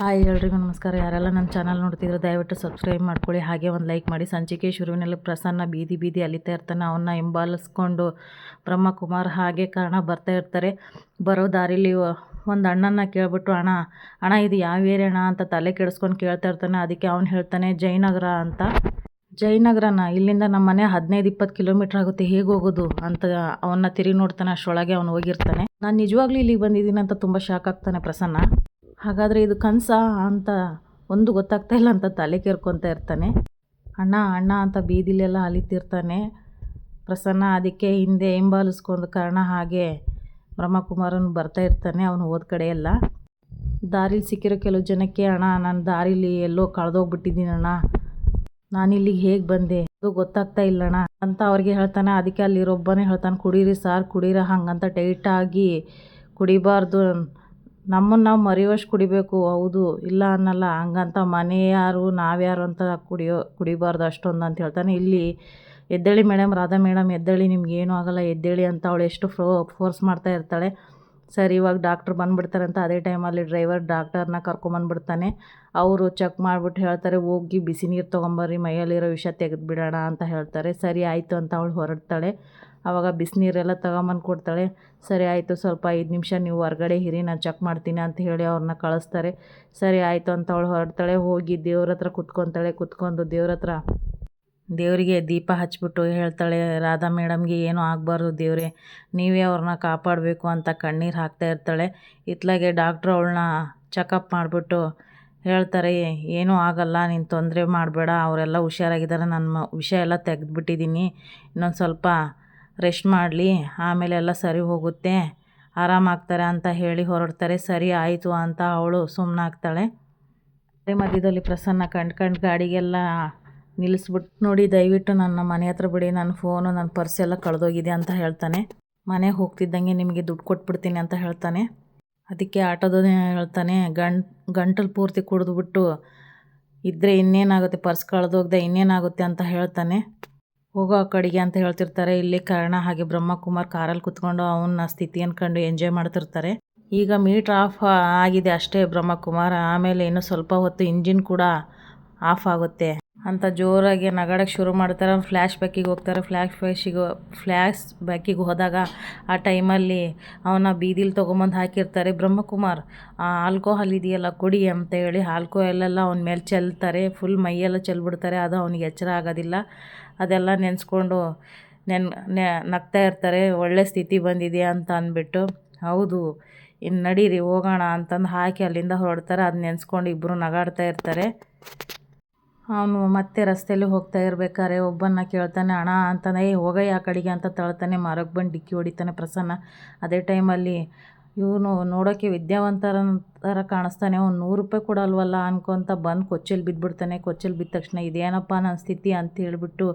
Hi ಎಲ್ರಿಗೂ ನಮಸ್ಕಾರ. ಯಾರೆಲ್ಲ ನನ್ನ ಚಾನಲ್ ನೋಡ್ತಿದ್ರೆ ದಯವಿಟ್ಟು ಸಬ್ಸ್ಕ್ರೈಬ್ ಮಾಡ್ಕೊಳ್ಳಿ. ಹಾಗೆ ಒಂದು ಲೈಕ್ ಮಾಡಿ. ಸಂಚಿಕೆ ಶುರುವಿನಲ್ಲಿ ಪ್ರಸನ್ನ ಬೀದಿ ಬೀದಿ ಅಲಿತಾ ಇರ್ತಾನೆ. ಅವನ್ನ ಹಿಂಬಾಲಿಸ್ಕೊಂಡು ಬ್ರಹ್ಮಕುಮಾರ್ ಹಾಗೆ ಕಾರಣ ಬರ್ತಾ ಇರ್ತಾರೆ. ಬರೋ ದಾರಿಲಿ ಒಂದು ಅಣ್ಣನ ಕೇಳಿಬಿಟ್ಟು, ಅಣ್ಣ ಅಣ್ಣ, ಇದು ಯಾವ ಏರಿಯಾ ಅಣ್ಣ? ಅಂತ ತಲೆ ಕೆಡಿಸ್ಕೊಂಡು ಕೇಳ್ತಾ ಇರ್ತಾನೆ. ಅದಕ್ಕೆ ಅವ್ನು ಹೇಳ್ತಾನೆ, ಜಯನಗರ ಅಂತ. ಜಯನಗರನ, ಇಲ್ಲಿಂದ ನಮ್ಮ ಮನೆ ಹದಿನೈದು ಇಪ್ಪತ್ತು ಕಿಲೋಮೀಟ್ರ್ ಆಗುತ್ತೆ. ಹೇಗೆ ಹೋಗೋದು ಅಂತ ಅವನ್ನ ತಿರುಗಿ ನೋಡ್ತಾನೆ. ಅಷ್ಟರೊಳಗೆ ಅವನು ಹೋಗಿರ್ತಾನೆ. ನಾನು ನಿಜವಾಗ್ಲೂ ಇಲ್ಲಿಗೆ ಬಂದಿದ್ದೀನಿ ಅಂತ ತುಂಬ ಶಾಕ್ ಆಗ್ತಾನೆ ಪ್ರಸನ್ನ. ಹಾಗಾದರೆ ಇದು ಕನಸ ಅಂತ ಒಂದು ಗೊತ್ತಾಗ್ತಾ ಇಲ್ಲ ಅಂತ ತಲೆ ಕೇರ್ಕೊತಾ ಇರ್ತಾನೆ. ಅಣ್ಣ ಅಣ್ಣ ಅಂತ ಬೀದಿಲೆಲ್ಲ ಅಲಿತಿರ್ತಾನೆ. ಪ್ರಸನ್ನ ಅದಕ್ಕೆ ಹಿಂದೆ ಹಿಂಬಾಲಿಸ್ಕೊಂಡು ಕಾರಣ ಹಾಗೆ ಬ್ರಹ್ಮಕುಮಾರನು ಬರ್ತಾ ಇರ್ತಾನೆ, ಅವನು ಹೋದ ಕಡೆ ಎಲ್ಲ. ದಾರಿಲಿ ಸಿಕ್ಕಿರೋ ಕೆಲವು ಜನಕ್ಕೆ, ಅಣ್ಣ, ನಾನು ದಾರಿಲಿ ಎಲ್ಲೋ ಕಳೆದೋಗ್ಬಿಟ್ಟಿದ್ದೀನಿ ಅಣ್ಣ. ನಾನು ಇಲ್ಲಿಗೆ ಹೇಗೆ ಬಂದೆ? ಅದು ಗೊತ್ತಾಗ್ತಾ ಇಲ್ಲಣ್ಣ ಅಂತ ಅವ್ರಿಗೆ ಹೇಳ್ತಾನೆ. ಅದಕ್ಕೆ ಅಲ್ಲಿರೊಬ್ಬನೇ ಹೇಳ್ತಾನೆ, ಕುಡೀರಿ ಸಾರ್, ಕುಡೀರ ಹಂಗಂತ ಟೈಟಾಗಿ ಕುಡಿಬಾರ್ದು. ನಮ್ಮನ್ನು ನಾವು ಮರೆಯುವಷ್ಟು ಕುಡಿಬೇಕು, ಹೌದು. ಇಲ್ಲ ಅನ್ನಲ್ಲ, ಹಂಗಂತ ಮನೆ ಯಾರು ನಾವ್ಯಾರು ಅಂತ ಕುಡಿಯೋ, ಕುಡಿಬಾರ್ದು ಅಷ್ಟೊಂದು ಅಂತ ಹೇಳ್ತಾನೆ. ಇಲ್ಲಿ ಎದ್ದೇಳಿ ಮೇಡಮ್ ರಾಧಾ ಮೇಡಮ್ ಎದ್ದೇಳಿ, ನಿಮ್ಗೆ ಏನೂ ಆಗೋಲ್ಲ, ಎದ್ದೇಳಿ ಅಂತ ಅವಳು ಎಷ್ಟು ಫ್ರೋ ಫೋರ್ಸ್ ಮಾಡ್ತಾ ಇರ್ತಾಳೆ. ಸರಿ, ಇವಾಗ ಡಾಕ್ಟ್ರ್ ಬಂದುಬಿಡ್ತಾರೆ ಅಂತ ಅದೇ ಟೈಮಲ್ಲಿ ಡ್ರೈವರ್ ಡಾಕ್ಟರ್ನ ಕರ್ಕೊಂಬಂದ್ಬಿಡ್ತಾನೆ ಅವರು ಚೆಕ್ ಮಾಡಿಬಿಟ್ಟು ಹೇಳ್ತಾರೆ, ಹೋಗಿ ಬಿಸಿ ನೀರು ತೊಗೊಂಬರ್ರಿ, ಮೈಯಲ್ಲಿರೋ ವಿಷ ತೆಗೆದುಬಿಡೋಣ ಅಂತ ಹೇಳ್ತಾರೆ. ಸರಿ, ಆಯಿತು ಅಂತ ಅವಳು ಹೊರಡ್ತಾಳೆ. ಆವಾಗ ಬಿಸಿನೀರೆಲ್ಲ ತಗೊಂಬಂದು ಕೊಡ್ತಾಳೆ. ಸರಿ ಆಯಿತು, ಸ್ವಲ್ಪ ಐದು ನಿಮಿಷ ನೀವು ಹೊರಗಡೆ ಹಿರಿ ನಾನು ಚೆಕ್ ಮಾಡ್ತೀನಿ ಅಂತ ಹೇಳಿ ಅವ್ರನ್ನ ಕಳಿಸ್ತಾರೆ. ಸರಿ ಆಯಿತು ಅಂತ ಅವಳು ಹೊರಡ್ತಾಳೆ. ಹೋಗಿ ದೇವ್ರ ಹತ್ರ ಕುತ್ಕೊತಾಳೆ. ಕುತ್ಕೊಂಡು ದೇವ್ರ ಹತ್ರ ದೇವರಿಗೆ ದೀಪ ಹಚ್ಚಿಬಿಟ್ಟು ಹೇಳ್ತಾಳೆ, ರಾಧಾ ಮೇಡಮ್ಗೆ ಏನೂ ಆಗಬಾರ್ದು ದೇವರೇ, ನೀವೇ ಅವ್ರನ್ನ ಕಾಪಾಡಬೇಕು ಅಂತ ಕಣ್ಣೀರು ಹಾಕ್ತಾ ಇರ್ತಾಳೆ. ಇತ್ಲಾಗೆ ಡಾಕ್ಟ್ರು ಅವಳನ್ನ ಚೆಕಪ್ ಮಾಡಿಬಿಟ್ಟು ಹೇಳ್ತಾರೆ, ಏನೂ ಆಗಲ್ಲ, ನೀನು ತೊಂದರೆ ಮಾಡಬೇಡ, ಅವರೆಲ್ಲ ಹುಷಾರಾಗಿದ್ದಾರೆ. ನನ್ನ ವಿಷಯ ವಿಷ ಎಲ್ಲ ತೆಗೆದುಬಿಟ್ಟಿದ್ದೀನಿ. ಇನ್ನೊಂದು ಸ್ವಲ್ಪ ರೆಸ್ಟ್ ಮಾಡಲಿ, ಆಮೇಲೆ ಎಲ್ಲ ಸರಿ ಹೋಗುತ್ತೆ ಆರಾಮಾಗ್ತಾರೆ ಅಂತ ಹೇಳಿ ಹೊರಡ್ತಾರೆ, ಸರಿ ಆಯಿತು ಅಂತ ಅವಳು ಸುಮ್ಮನಾಗ್ತಾಳೆ ಅದೇ ಮಧ್ಯದಲ್ಲಿ ಪ್ರಸನ್ನ ಕಂಡು ಕಂಡು ಗಾಡಿಗೆಲ್ಲ ನಿಲ್ಲಿಸ್ಬಿಟ್ಟು ನೋಡಿ, ದಯವಿಟ್ಟು ನನ್ನ ಮನೆ ಹತ್ರ ಬಿಡಿ, ನನ್ನ ಫೋನು, ನನ್ನ ಪರ್ಸ್ ಎಲ್ಲ ಕಳೆದೋಗಿದೆ ಅಂತ ಹೇಳ್ತಾನೆ. ಮನೆಗೆ ಹೋಗ್ತಿದ್ದಂಗೆ ನಿಮಗೆ ದುಡ್ಡು ಕೊಟ್ಬಿಡ್ತೀನಿ ಅಂತ ಹೇಳ್ತಾನೆ. ಅದಕ್ಕೆ ಆಟೋದೇ ಹೇಳ್ತಾನೆ, ಗಂಟ್, ಗಂಟಲು ಪೂರ್ತಿ ಕುಡಿದ್ಬಿಟ್ಟು ಇದ್ದರೆ ಇನ್ನೇನಾಗುತ್ತೆ? ಪರ್ಸ್ ಕಳೆದೋಗ್ದೆ ಇನ್ನೇನಾಗುತ್ತೆ? ಅಂತ ಹೇಳ್ತಾನೆ. ಹೋಗೋ ಆ ಕಡೆಗೆ ಅಂತ ಹೇಳ್ತಿರ್ತಾರೆ. ಇಲ್ಲಿ ಕರ್ಣ ಹಾಗೆ ಬ್ರಹ್ಮಕುಮಾರ್ ಕಾರಲ್ಲಿ ಕುತ್ಕೊಂಡು ಅವನ ಸ್ಥಿತಿ ಕಂಡು ಎಂಜಾಯ್ ಮಾಡ್ತಿರ್ತಾರೆ. ಈಗ ಮೀಟ್ರ್ ಆಫ್ ಆಗಿದೆ ಅಷ್ಟೇ ಬ್ರಹ್ಮಕುಮಾರ್. ಆಮೇಲೆ ಇನ್ನು ಸ್ವಲ್ಪ ಹೊತ್ತು ಇಂಜಿನ್ ಕೂಡ ಆಫ್ ಆಗುತ್ತೆ. ಅಂತ ಜೋರಾಗಿ ನಗಾಡಕ್ಕೆ ಶುರು ಮಾಡ್ತಾರೆ. ಫ್ಲ್ಯಾಶ್ ಬ್ಯಾಕಿಗೆ ಹೋಗ್ತಾರೆ. ಫ್ಲ್ಯಾಶ್ ಫ್ಯಾಶಿಗೆ ಫ್ಲ್ಯಾಶ್ ಬ್ಯಾಕಿಗೆ ಹೋದಾಗ ಆ ಟೈಮಲ್ಲಿ ಅವನ ಬೀದಿಲಿ ತೊಗೊಂಬಂದು ಹಾಕಿರ್ತಾರೆ. ಬ್ರಹ್ಮಕುಮಾರ್, ಆ ಆಲ್ಕೋಹಾಲ್ ಇದೆಯಲ್ಲ ಕುಡಿ ಅಂತ ಹೇಳಿ ಆಲ್ಕೋಹಾಲೆಲ್ಲ ಅವನ ಮೇಲೆ ಚೆಲ್ತಾರೆ. ಫುಲ್ ಮೈಯೆಲ್ಲ ಚೆಲ್ಬಿಡ್ತಾರೆ. ಅದು ಅವನಿಗೆ ಎಚ್ಚರ ಆಗೋದಿಲ್ಲ. ಅದೆಲ್ಲ ನೆನೆಸ್ಕೊಂಡು ನೆನ್ ನೆ ನಗ್ತಾ ಇರ್ತಾರೆ, ಒಳ್ಳೆ ಸ್ಥಿತಿ ಬಂದಿದೆಯಾ ಅಂತ ಅಂದ್ಬಿಟ್ಟು. ಹೌದು ಇನ್ನು ನಡೀರಿ, ಹೋಗೋಣ ಅಂತಂದು ಹಾಕಿ ಅಲ್ಲಿಂದ ಹೊರಡ್ತಾರೆ. ಅದು ನೆನೆಸ್ಕೊಂಡು ಇಬ್ಬರು ನಗಾಡ್ತಾ ಇರ್ತಾರೆ. ಅವನು ಮತ್ತೆ ರಸ್ತೆಯಲ್ಲಿ ಹೋಗ್ತಾ ಇರ್ಬೇಕಾದ್ರೆ ಒಬ್ಬನ್ನ ಕೇಳ್ತಾನೆ, ಅಣ್ಣ ಅಂತಾನೆ, ಏ, ಹೋಗಯ್ಯ ಆ ಕಡೆಗೆ ಅಂತ ತಳ್ತಾನೆ. ಮರಕ್ಕೆ ಬಂದು ಡಿಕ್ಕಿ ಹೊಡಿತಾನೆ ಪ್ರಸನ್ನ. ಅದೇ ಟೈಮಲ್ಲಿ ಇವನು ನೋಡೋಕ್ಕೆ ವಿದ್ಯಾವಂತರ ಥರ ಕಾಣಿಸ್ತಾನೆ. ಒಂದು ನೂರು ರೂಪಾಯಿ ಕೊಡಲ್ವಲ್ಲ ಅನ್ಕೊತ ಬಂದು ಕೊಚ್ಚಲ್ಲಿ ಬಿದ್ದುಬಿಡ್ತಾನೆ ಕೊಚ್ಚಲ್ಲಿ ಬಿದ್ದ ತಕ್ಷಣ ಇದೇನಪ್ಪ ನನ್ನ ಸ್ಥಿತಿ ಅಂತ ಹೇಳಿಬಿಟ್ಟು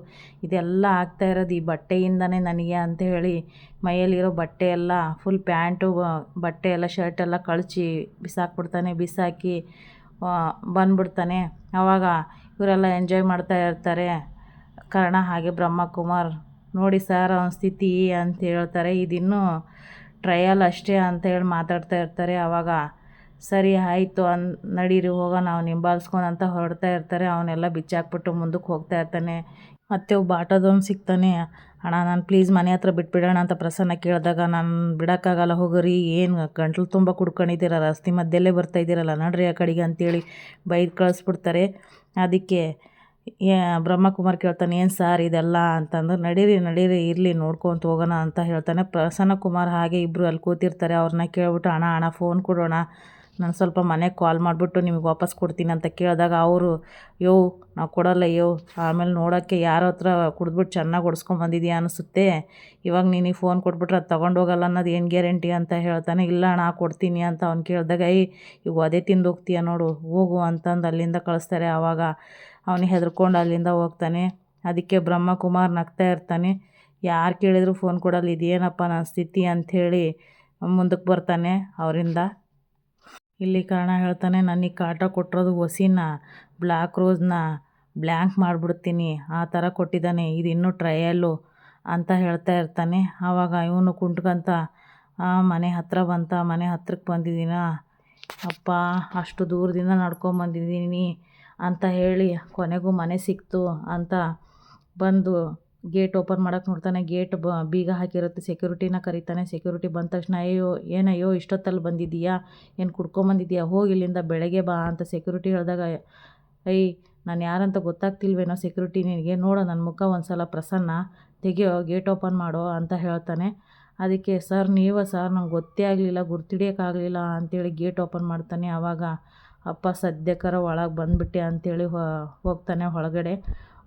ಇದೆಲ್ಲ ಆಗ್ತಾ ಇರೋದು ಈ ಬಟ್ಟೆಯಿಂದನೇ ನನಗೆ ಅಂತ ಹೇಳಿ ಮೈಯಲ್ಲಿರೋ ಬಟ್ಟೆ ಎಲ್ಲ ಫುಲ್ ಪ್ಯಾಂಟು ಬಟ್ಟೆ ಎಲ್ಲ ಶರ್ಟ್ ಎಲ್ಲ ಕಳಚಿ ಬಿಸಾಕ್ಬಿಡ್ತಾನೆ. ಬಿಸಾಕಿ ಬಂದ್ಬಿಡ್ತಾನೆ. ಆವಾಗ ಇವರೆಲ್ಲ ಎಂಜಾಯ್ ಮಾಡ್ತಾ ಇರ್ತಾರೆ. ಕರ್ಣ ಹಾಗೆ ಬ್ರಹ್ಮಕುಮಾರ್, ನೋಡಿ ಸರ್ ಅವನ ಸ್ಥಿತಿ ಅಂತ ಹೇಳ್ತಾರೆ. ಇದಿನ್ನೂ ಟ್ರಯಲ್ ಅಷ್ಟೇ ಅಂತ ಹೇಳಿ ಮಾತಾಡ್ತಾ ಇರ್ತಾರೆ. ಆವಾಗ ಸರಿ, ಆಯಿತು, ಅನ್, ನಡೀರಿ, ಹೋಗೋಣ ನಾವು ಹಿಂಬಾಲಿಸ್ಕೊಂಡು ಅಂತ ಹೊರಡ್ತಾ ಇರ್ತಾರೆ. ಅವನ್ನೆಲ್ಲ ಬಿಚ್ಚಾಕ್ಬಿಟ್ಟು ಮುಂದಕ್ಕೆ ಹೋಗ್ತಾ ಇರ್ತಾನೆ. ಮತ್ತೆ ಒಬ್ಬ ಆಟೋದವ್ನು ಸಿಗ್ತಾನೆ. ಅಣ್ಣ, ನಾನು ಪ್ಲೀಸ್ ಮನೆ ಹತ್ರ ಬಿಟ್ಬಿಡೋಣ ಅಂತ ಪ್ರಸನ್ನ ಕೇಳಿದಾಗ, ನಾನು ಬಿಡೋಕ್ಕಾಗಲ್ಲ, ಹೋಗೋರಿ. ಏನು ಗಂಟ್ಲು ತುಂಬ ಕುಡ್ಕೊಂಡಿದ್ದೀರ ರಸ್ತೆ ಮಧ್ಯಲ್ಲೇ ಬರ್ತಾ ಇದ್ದೀರಲ್ಲ, ನಡ್ರಿ ಆ ಕಡೆಗೆ ಅಂತೇಳಿ ಬೈದು ಕಳಿಸ್ಬಿಡ್ತಾರೆ. ಅದಕ್ಕೆ ಬ್ರಹ್ಮಕುಮಾರ್ ಕೇಳ್ತಾನೆ, ಏನು ಸಾರ್ ಇದೆಲ್ಲ? ಅಂತಂದ್ರೆ ನಡೀರಿ ನಡೀರಿ, ಇರಲಿ, ನೋಡ್ಕೊತ ಹೋಗೋಣ ಅಂತ ಹೇಳ್ತಾನೆ. ಪ್ರಸನ್ನ ಕುಮಾರ್ ಹಾಗೆ ಇಬ್ಬರು ಅಲ್ಲಿ ಕೂತಿರ್ತಾರೆ. ಅವ್ರನ್ನ ಕೇಳ್ಬಿಟ್ಟು, ಅಣ್ಣ ಅಣ್ಣ ಫೋನ್ ಕೊಡೋಣ. ನಾನು ಸ್ವಲ್ಪ ಮನೆಗೆ ಕಾಲ್ ಮಾಡಿಬಿಟ್ಟು ನಿಮಗೆ ವಾಪಸ್ ಕೊಡ್ತೀನಿ ಅಂತ ಕೇಳಿದಾಗ ಅವರು, ಯೋ, ನಾವು ಕೊಡಲ್ಲ, ಯೋ, ಆಮೇಲೆ ನೋಡೋಕ್ಕೆ ಯಾರ ಹತ್ರ ಕುಡಿದ್ಬಿಟ್ಟು ಚೆನ್ನಾಗಿ ಒಡಿಸ್ಕೊಂಬಂದಿದ್ಯಾ ಅನಿಸುತ್ತೆ. ಇವಾಗ ನೀನು ಫೋನ್ ಕೊಟ್ಬಿಟ್ರೆ ಅದು ತೊಗೊಂಡೋಗಲ್ಲ ಅನ್ನೋದು ಏನು ಗ್ಯಾರಂಟಿ ಅಂತ ಹೇಳ್ತಾನೆ, ಇಲ್ಲ ಅಣ್ಣ, ಕೊಡ್ತೀನಿ ಅಂತ ಅವ್ನು ಕೇಳಿದಾಗ ಐ ಇವು ಅದೇ ತಿಂದು ಹೋಗ್ತೀಯ ನೋಡು, ಹೋಗು ಅಂತಂದು ಅಲ್ಲಿಂದ ಕಳಿಸ್ತಾರೆ. ಆವಾಗ ಅವನು ಹೆದರ್ಕೊಂಡು ಅಲ್ಲಿಂದ ಹೋಗ್ತಾನೆ. ಅದಕ್ಕೆ ಬ್ರಹ್ಮಕುಮಾರ್ ನಗ್ತಾ ಇರ್ತಾನೆ. ಯಾರು ಕೇಳಿದ್ರು ಫೋನ್ ಕೊಡಲ್ಲ, ಇದೇನಪ್ಪ ನನ್ನ ಸ್ಥಿತಿ? ಅಂಥೇಳಿ ಮುಂದಕ್ಕೆ ಬರ್ತಾನೆ ಅವರಿಂದ. ಇಲ್ಲಿ ಕಾರಣ ಹೇಳ್ತಾನೆ ನನಗೆ ಕಾಟ ಕೊಟ್ಟಿರೋದು ಹೊಸಿನ ಬ್ಲ್ಯಾಕ್ ರೋಸ್ನ ಬ್ಲ್ಯಾಂಕ್ ಮಾಡಿಬಿಡ್ತೀನಿ, ಆ ಥರ ಕೊಟ್ಟಿದ್ದಾನೆ, ಇದು ಇನ್ನೂ ಟ್ರಯಲ್ಲು ಅಂತ ಹೇಳ್ತಾ ಇರ್ತಾನೆ. ಆವಾಗ ಇವನು ಕುಂಟ್ಕೊಂತ ಮನೆ ಹತ್ತಿರ ಬಂತ, ಮನೆ ಹತ್ರಕ್ಕೆ ಬಂದಿದ್ದೀನ? ಅಪ್ಪ, ಅಷ್ಟು ದೂರದಿಂದ ನಡ್ಕೊಂಬಂದಿದ್ದೀನಿ ಅಂತ ಹೇಳಿ, ಕೊನೆಗೂ ಮನೆ ಸಿಕ್ತು ಅಂತ ಬಂದು ಗೇಟ್ ಓಪನ್ ಮಾಡೋಕೆ ನೋಡ್ತಾನೆ, ಗೇಟ್ ಬ, ಬೀಗ ಹಾಕಿರುತ್ತೆ, ಸೆಕ್ಯೂರಿಟಿನ ಕರೀತಾನೆ, ಸೆಕ್ಯೂರಿಟಿ ಬಂದ ತಕ್ಷಣ, ಅಯ್ಯೋ, ಏನಯ್ಯೋ, ಇಷ್ಟೊತ್ತಲ್ಲಿ ಬಂದಿದ್ದೀಯಾ, ಏನು ಕುಡ್ಕೊಂಬಂದಿದ್ದೀಯಾ ಹೋಗಿ ಇಲ್ಲಿಂದ ಬೆಳಗ್ಗೆ ಬಾ ಅಂತ ಸೆಕ್ಯೂರಿಟಿ ಹೇಳಿದಾಗ ಅಯ್ಯ ನಾನು ಯಾರಂತ ಗೊತ್ತಾಗ್ತಿಲ್ವೇನೋ ಸೆಕ್ಯೂರಿಟಿ ನಿನಗೆ, ನೋಡೋ ನನ್ನ ಮುಖ ಒಂದು ಸಲ ಪ್ರಸನ್ನ, ತೆಗಿಯೋ, ಗೇಟ್ ಓಪನ್ ಮಾಡೋ ಅಂತ ಹೇಳ್ತಾನೆ. ಅದಕ್ಕೆ, ಸರ್, ನೀವ ಸರ್, ನಂಗೆ ಗೊತ್ತೇ ಆಗಲಿಲ್ಲ ಗುರ್ತಿಡಿಯೋಕ್ಕಾಗಲಿಲ್ಲ ಅಂತೇಳಿ ಗೇಟ್ ಓಪನ್ ಮಾಡ್ತಾನೆ. ಆವಾಗ ಅಪ್ಪ ಸದ್ಯಕರ ಒಳಗೆ ಬಂದುಬಿಟ್ಟೆ ಅಂತೇಳಿ ಹೋಗ್ತಾನೆ ಒಳಗಡೆ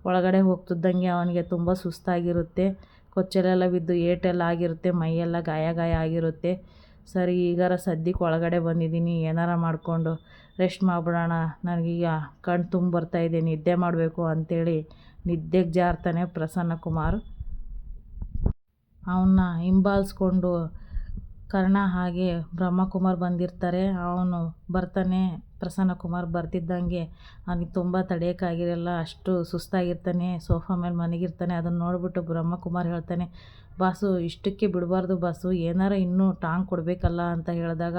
ಒಳಗಡೆ ಹೋಗ್ತಿದ್ದಂಗೆ ಅವನಿಗೆ ತುಂಬ ಸುಸ್ತಾಗಿರುತ್ತೆ. ಕೊಚ್ಚಲೆಲ್ಲ ಬಿದ್ದು ಏಟೆಲ್ಲ ಆಗಿರುತ್ತೆ, ಮೈಯೆಲ್ಲ ಗಾಯ ಗಾಯ ಆಗಿರುತ್ತೆ. ಸರಿ, ಈಗಾರ ಸದ್ಯಕ್ಕೆ ಒಳಗಡೆ ಬಂದಿದ್ದೀನಿ, ಏನಾರ ಮಾಡಿಕೊಂಡು ರೆಸ್ಟ್ ಮಾಡಿಬಿಡೋಣ. ನನಗೀಗ ಕಣ್ಣು ತುಂಬ ಬರ್ತಾಯಿದೆ ನಿದ್ದೆ ಮಾಡಬೇಕು ಅಂಥೇಳಿ ನಿದ್ದೆಗೆ ಜಾರ್ತಾನೆ ಪ್ರಸನ್ನ ಕುಮಾರ್ ಅವನ್ನ ಹಿಂಬಾಲಿಸ್ಕೊಂಡು ಕರ್ಣ ಹಾಗೆ ಬ್ರಹ್ಮಕುಮಾರ್ ಬಂದಿರ್ತಾರೆ. ಅವನು ಬರ್ತಾನೆ. ಪ್ರಸನ್ನ ಕುಮಾರ್ ಬರ್ತಿದ್ದಂಗೆ ಅವನಿಗೆ ತುಂಬ ತಡೆಯೋಕ್ಕಾಗಿರಲ್ಲ ಅಷ್ಟು ಸುಸ್ತಾಗಿರ್ತಾನೆ, ಸೋಫಾ ಮೇಲೆ ಮಲಗಿರ್ತಾನೆ, ಅದನ್ನು ನೋಡಿಬಿಟ್ಟು ಬ್ರಹ್ಮಕುಮಾರ್ ಹೇಳ್ತಾನೆ, ಬಾಸು, ಇಷ್ಟಕ್ಕೆ ಬಿಡಬಾರ್ದು ಬಾಸು, ಏನಾರ ಇನ್ನೂ ಟಾಂಗ್ ಕೊಡಬೇಕಲ್ಲ ಅಂತ ಹೇಳಿದಾಗ,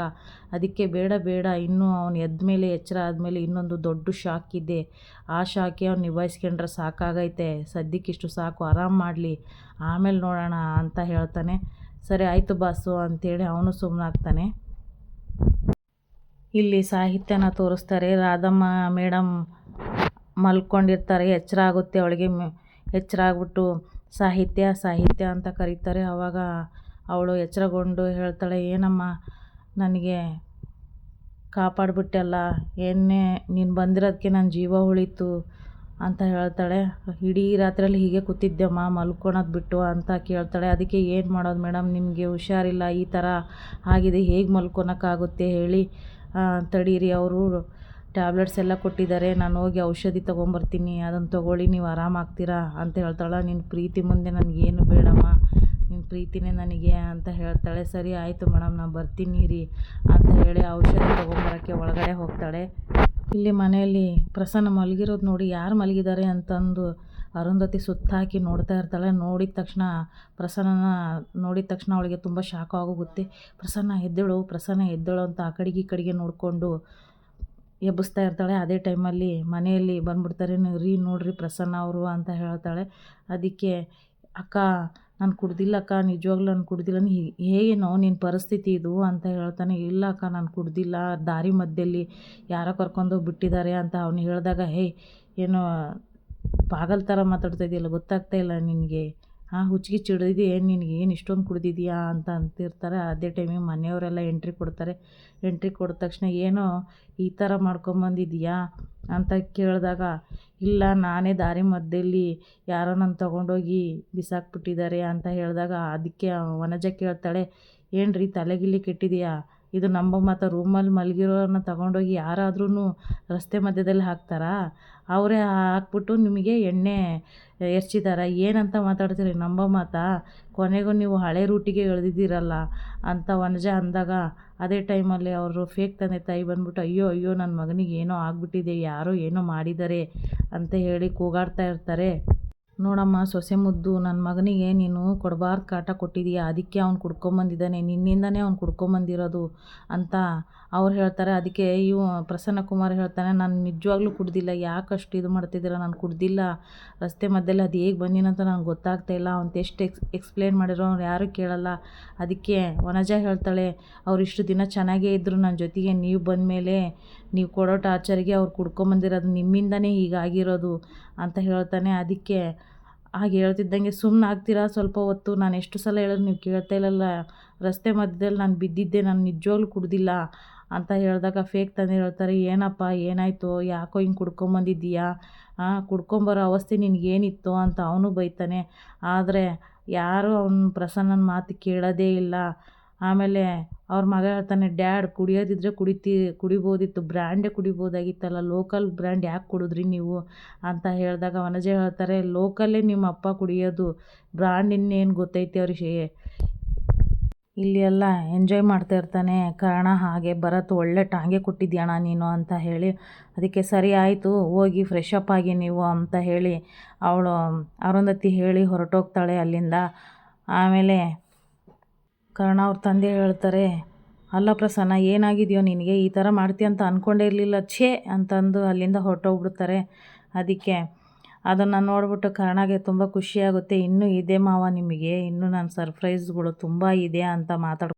ಅದಕ್ಕೆ ಬೇಡ ಬೇಡ, ಇನ್ನೂ ಅವನು ಎದ್ದ ಮೇಲೆ, ಎಚ್ಚರ ಆದಮೇಲೆ ಇನ್ನೊಂದು ದೊಡ್ಡ ಶಾಕ್ ಇದೆ. ಆ ಶಾಕೆ ಅವ್ನು ನಿಭಾಯಿಸ್ಕೊಂಡ್ರೆ ಸಾಕಾಗೈತೆ. ಸದ್ಯಕ್ಕಿಷ್ಟು ಸಾಕು, ಆರಾಮ ಮಾಡಲಿ, ಆಮೇಲೆ ನೋಡೋಣ, ಅಂತ ಹೇಳ್ತಾನೆ. ಸರಿ, ಆಯಿತು ಬಾಸು ಅಂಥೇಳಿ ಅವನು ಸುಮ್ಮನಾಗ್ತಾನೆ ಇಲ್ಲಿ ಸಾಹಿತ್ಯನ ತೋರಿಸ್ತಾರೆ, ರಾಧಮ್ಮ, ಮೇಡಮ್ ಮಲ್ಕೊಂಡಿರ್ತಾರೆ, ಎಚ್ಚರ ಆಗುತ್ತೆ ಅವಳಿಗೆ ಎಚ್ಚರ ಆಗ್ಬಿಟ್ಟು ಸಾಹಿತ್ಯ ಸಾಹಿತ್ಯ ಅಂತ ಕರೀತಾರೆ. ಆವಾಗ ಅವಳು ಎಚ್ಚರಗೊಂಡು ಹೇಳ್ತಾಳೆ, ಏನಮ್ಮ, ನನಗೆ ಕಾಪಾಡಿಬಿಟ್ಟೆಲ್ಲ ಏನೇ ನೀನು ಬಂದಿರೋದಕ್ಕೆ ನನ್ನ ಜೀವ ಉಳೀತು ಅಂತ ಹೇಳ್ತಾಳೆ. ಇಡೀ ರಾತ್ರಿಯಲ್ಲಿ ಹೀಗೆ ಕೂತಿದ್ದೆಮ್ಮ ಮಲ್ಕೊಳೋದು ಬಿಟ್ಟು ಅಂತ ಕೇಳ್ತಾಳೆ. ಅದಕ್ಕೆ ಏನು ಮಾಡೋದು ಮೇಡಮ್ ನಿಮಗೆ ಹುಷಾರಿಲ್ಲ, ಈ ಥರ ಆಗಿದೆ. ಹೇಗೆ ಮಲ್ಕೊಳಕ್ಕಾಗುತ್ತೆ ಹೇಳಿ ತಡೀರಿ. ಅವರು ಟ್ಯಾಬ್ಲೆಟ್ಸ್ ಎಲ್ಲ ಕೊಟ್ಟಿದ್ದಾರೆ. ನಾನು ಹೋಗಿ ಔಷಧಿ ತೊಗೊಂಬರ್ತೀನಿ. ಅದನ್ನು ತೊಗೊಳ್ಳಿ, ನೀವು ಆರಾಮಾಗ್ತೀರಾ ಅಂತ ಹೇಳ್ತಾಳೆ. ನಿನ್ನ ಪ್ರೀತಿ ಮುಂದೆ ನನಗೇನು ಬೇಡಮ್ಮ ನಿನ್ನ ಪ್ರೀತಿನೇ ನನಗೆ ಅಂತ ಹೇಳ್ತಾಳೆ. ಸರಿ, ಆಯಿತು ಮೇಡಮ್ ನಾನು ಬರ್ತೀನಿ ರೀ ಅಂತ ಹೇಳಿ ಔಷಧಿ ತೊಗೊಂಬರೋಕ್ಕೆ ಒಳಗಡೆ ಹೋಗ್ತಾಳೆ. ಇಲ್ಲಿ ಮನೆಯಲ್ಲಿ ಪ್ರಸನ್ನ ಮಲಗಿರೋದು ನೋಡಿ ಯಾರು ಮಲಗಿದ್ದಾರೆ ಅಂತಂದು ಅರುಂಧತಿ ಸುತ್ತಾಕಿ ನೋಡ್ತಾ ಇರ್ತಾಳೆ. ನೋಡಿದ ತಕ್ಷಣ ಪ್ರಸನ್ನನ ನೋಡಿದ ತಕ್ಷಣ ಅವಳಿಗೆ ತುಂಬ ಶಾಕ್ ಆಗೋಗುತ್ತೆ. ಪ್ರಸನ್ನ ಎದ್ದೇಳು ಪ್ರಸನ್ನ ಎದ್ದೇಳು ಅಂತ ಆ ಕಡೆಗೆ ಈ ಕಡೆಗೆ ನೋಡಿಕೊಂಡು ಎಬ್ಬಿಸ್ತಾ ಇರ್ತಾಳೆ. ಅದೇ ಟೈಮಲ್ಲಿ ಮನೆಯಲ್ಲಿ ಬಂದ್ಬಿಡ್ತಾರೆ. ರೀ ನೋಡ್ರಿ ಪ್ರಸನ್ನ ಅವರು ಅಂತ ಹೇಳ್ತಾಳೆ. ಅದಕ್ಕೆ ಅಕ್ಕ, ನಾನು ಕುಡ್ದಿಲ್ಲ ಅಕ್ಕ, ನಿಜವಾಗ್ಲೂ ನಾನು ಕುಡ್ದಿಲ್ಲ. ಹೇಗೇನೋ ನಿನ್ನ ಪರಿಸ್ಥಿತಿ ಇದು ಅಂತ ಹೇಳ್ತಾನೆ. ಇಲ್ಲ ಅಕ್ಕ, ನಾನು ಕುಡ್ದಿಲ್ಲ. ದಾರಿ ಮಧ್ಯದಲ್ಲಿ ಯಾರೋ ಕರ್ಕೊಂಡೋಗಿ ಬಿಟ್ಟಿದ್ದಾರೆ ಅಂತ ಅವ್ನು ಹೇಳಿದಾಗ ಹೇಯ್ ಏನೋ ಪಾಗಲ್ ಥರ ಮಾತಾಡ್ತಾ ಇದೆಯಲ್ಲ, ಗೊತ್ತಾಗ್ತಾ ಇಲ್ಲ ನಿನಗೆ. ಹಾಂ ಹುಚ್ಚಿಗೆ ಚಿಡಿದಿ ನಿನಗೆ ಏನು ಇಷ್ಟೊಂದು ಕುಡಿದಿದೆಯಾ? ಅಂತ ಅಂತಿರ್ತಾರೆ. ಅದೇ ಟೈಮಿಗೆ ಮನೆಯವರೆಲ್ಲ ಎಂಟ್ರಿ ಕೊಡ್ತಾರೆ. ಎಂಟ್ರಿ ಕೊಟ್ಟ ತಕ್ಷಣ, ಏನೋ ಈ ಥರ ಮಾಡ್ಕೊಂಬಂದಿದೆಯಾ? ಅಂತ ಕೇಳಿದಾಗ, ಇಲ್ಲ, ನಾನೇ ದಾರಿ ಮಧ್ಯದಲ್ಲಿ ಯಾರೋ ನನ್ನ ತೊಗೊಂಡೋಗಿ ಬಿಸಾಕ್ಬಿಟ್ಟಿದ್ದಾರೆ. ಅಂತ ಹೇಳಿದಾಗ, ಅದಕ್ಕೆ ವನಜ ಕೇಳ್ತಾಳೆ ಏನು ರೀ ತಲೆಗಿಲ್ಲಿ ಕೆಟ್ಟಿದೆಯಾ? ಇದು ನಮ್ಮ ಮತ್ತು ರೂಮಲ್ಲಿ ಮಲಗಿರೋರನ್ನ ತಗೊಂಡೋಗಿ ಯಾರಾದ್ರೂ ರಸ್ತೆ ಮಧ್ಯದಲ್ಲಿ ಹಾಕ್ತಾರಾ? ಅವರೇ ಹಾಕ್ಬಿಟ್ಟು ನಿಮಗೆ ಎಣ್ಣೆ ಎರ್ಚಿದಾರ? ಏನಂತ ಮಾತಾಡ್ತೀರಿ? ನಂಬೋ ಮಾತ, ಕೊನೆಗೂ ನೀವು ಹಳೆ ರೂಟಿಗೆ ಎಳ್ದಿದ್ದೀರಲ್ಲ ಅಂತ ವನಜ ಅಂದಾಗ ಅದೇ ಟೈಮಲ್ಲಿ ಅವರು ಫೇಕ್ ತಂದೆ ತಾಯಿ ಬಂದ್ಬಿಟ್ಟು, ಅಯ್ಯೋ ಅಯ್ಯೋ ನನ್ನ ಮಗನಿಗೆ ಏನೋ ಆಗಿಬಿಟ್ಟಿದೆ, ಯಾರೋ ಏನೋ ಮಾಡಿದ್ದಾರೆ ಅಂತ ಹೇಳಿ ಕೂಗಾಡ್ತಾ ಇರ್ತಾರೆ. ನೋಡಮ್ಮ ಸೊಸೆ ಮುದ್ದು ನನ್ನ ಮಗನಿಗೆ ನೀನು ಕೊಡಬಾರ್ದು ಕಾಟ ಕೊಟ್ಟಿದೀಯ, ಅದಕ್ಕೆ ಅವ್ನು ಕುಡ್ಕೊಂಬಂದಿದ್ದಾನೆ, ನಿನ್ನಿಂದನೇ ಅವ್ನು ಕುಡ್ಕೊಂಬಂದಿರೋದು ಅಂತ ಅವ್ರು ಹೇಳ್ತಾರೆ. ಅದಕ್ಕೆ ಇವು ಪ್ರಸನ್ನ ಕುಮಾರ್ ಹೇಳ್ತಾನೆ, ನಾನು ನಿಜವಾಗ್ಲೂ ಕುಡ್ದಿಲ್ಲ ಯಾಕಷ್ಟು ಇದು ಮಾಡ್ತಿದ್ದೀರ? ನಾನು ಕುಡ್ದಿಲ್ಲ. ರಸ್ತೆ ಮಧ್ಯದಲ್ಲಿ ಅದು ಹೇಗೆ ಬಂದಿನಂತ ನನಗೆ ಗೊತ್ತಾಗ್ತಾ ಇಲ್ಲ. ಅವ್ನು ಎಷ್ಟು ಎಕ್ಸ್, ಎಕ್ಸ್ಪ್ಲೇನ್ ಮಾಡಿರೋ ಅವ್ರು ಯಾರೂ ಕೇಳಲ್ಲ. ಅದಕ್ಕೆ ವನಜ ಹೇಳ್ತಾಳೆ, ಅವ್ರು ಇಷ್ಟು ದಿನ ಚೆನ್ನಾಗೇ ಇದ್ದರು ನನ್ನ ಜೊತೆಗೆ ನೀವು ಬಂದಮೇಲೆ ನೀವು ಕೊಡೋ ಟಾರ್ಚರಿಗೆ ಅವ್ರು ಕುಡ್ಕೊಂಬಂದಿರೋದು ನಿಮ್ಮಿಂದನೇ ಹೀಗಾಗಿರೋದು ಅಂತ ಹೇಳ್ತಾನೆ. ಅದಕ್ಕೆ ಹಾಗೆ ಹೇಳ್ತಿದ್ದಂಗೆ ಸುಮ್ಮನೆ ಆಗ್ತೀರಾ? ಸ್ವಲ್ಪ ಹೊತ್ತು ನಾನು ಎಷ್ಟು ಸಲ ಹೇಳಿದ್ರು ನೀವು ಕೇಳ್ತಾ ಇಲ್ಲಲ್ಲ, ರಸ್ತೆ ಮಧ್ಯದಲ್ಲಿ ನಾನು ಬಿದ್ದಿದ್ದೆ, ನಾನು ನಿಜವಾಗ್ಲೂ ಕುಡ್ದಿಲ್ಲ ಅಂತ ಹೇಳಿದಾಗ ಫೇಕ್ ತಂದು ಹೇಳ್ತಾರೆ, ಏನಪ್ಪ, ಏನಾಯಿತು? ಯಾಕೋ ಹಿಂಗೆ ಕುಡ್ಕೊಂಬಂದಿದ್ದೀಯಾ? ಕುಡ್ಕೊಂಬರೋ ಅವಸ್ಥೆ ನಿನಗೇನಿತ್ತು? ಅಂತ ಅವನು ಬೈತಾನೆ. ಆದರೆ ಯಾರೂ ಅವ್ನ ಪ್ರಸನ್ನನ ಮಾತು ಕೇಳೋದೇ ಇಲ್ಲ. ಆಮೇಲೆ ಅವ್ರ ಮಗ ಹೇಳ್ತಾನೆ, ಡ್ಯಾಡ್, ಕುಡಿಯೋದಿದ್ರೆ ಕುಡಿತಿ, ಕುಡಿಬೋದಿತ್ತು, ಬ್ರ್ಯಾಂಡೇ ಕುಡಿಬೋದಾಗಿತ್ತಲ್ಲ, ಲೋಕಲ್ ಬ್ರ್ಯಾಂಡ್ ಯಾಕೆ ಕುಡಿದ್ರಿ ನೀವು? ಅಂತ ಹೇಳಿದಾಗ ವನಜ ಹೇಳ್ತಾರೆ, ಲೋಕಲ್ಲೇ ನಿಮ್ಮ ಅಪ್ಪ ಕುಡಿಯೋದು, ಬ್ರ್ಯಾಂಡ್ ಇನ್ನೇನು ಗೊತ್ತೈತಿ ಅವ್ರಿಗೆ? ಇಲ್ಲಿ ಎಲ್ಲ ಎಂಜಾಯ್ ಮಾಡ್ತಾ ಇರ್ತಾನೆ, ಕಾರಣ ಹಾಗೆ, ಭರತ್ ಒಳ್ಳೆ ಟಾಂಗೆ ಕೊಟ್ಟಿದ್ಯಾಣ ನೀನು? ಅಂತ ಹೇಳಿ, ಅದಕ್ಕೆ ಸರಿ ಆಯಿತು, ಹೋಗಿ ಫ್ರೆಶ್ ಅಪ್ ಆಗಿ ನೀವು, ಅಂತ ಹೇಳಿ, ಅವಳು ಅರುಂಧತಿ ಹೇಳಿ ಹೊರಟೋಗ್ತಾಳೆ ಅಲ್ಲಿಂದ. ಆಮೇಲೆ ಕರ್ಣ ಅವ್ರ ತಂದೆ ಹೇಳ್ತಾರೆ, ಅಲ್ಲ ಪ್ರಸನ್ನ, ಏನಾಗಿದೆಯೋ ನಿನಗೆ? ಈ ಥರ ಮಾಡ್ತೀಯ ಅಂತ ಅಂದ್ಕೊಂಡೇ ಇರಲಿಲ್ಲ. ಛೇ! ಅಂತಂದು ಅಲ್ಲಿಂದ ಹೊರಟೋಗ್ಬಿಡ್ತಾರೆ. ಅದಕ್ಕೆ ಅದನ್ನು ನೋಡ್ಬಿಟ್ಟು ಕರ್ಣಗೆ ತುಂಬ ಖುಷಿಯಾಗುತ್ತೆ ಇನ್ನೂ ಇದೆ ಮಾವ ನಿಮಗೆ. ಇನ್ನೂ ನನ್ನ ಸರ್ಪ್ರೈಸ್ಗಳು ತುಂಬ ಇದೆ ಅಂತ ಮಾತಾಡ್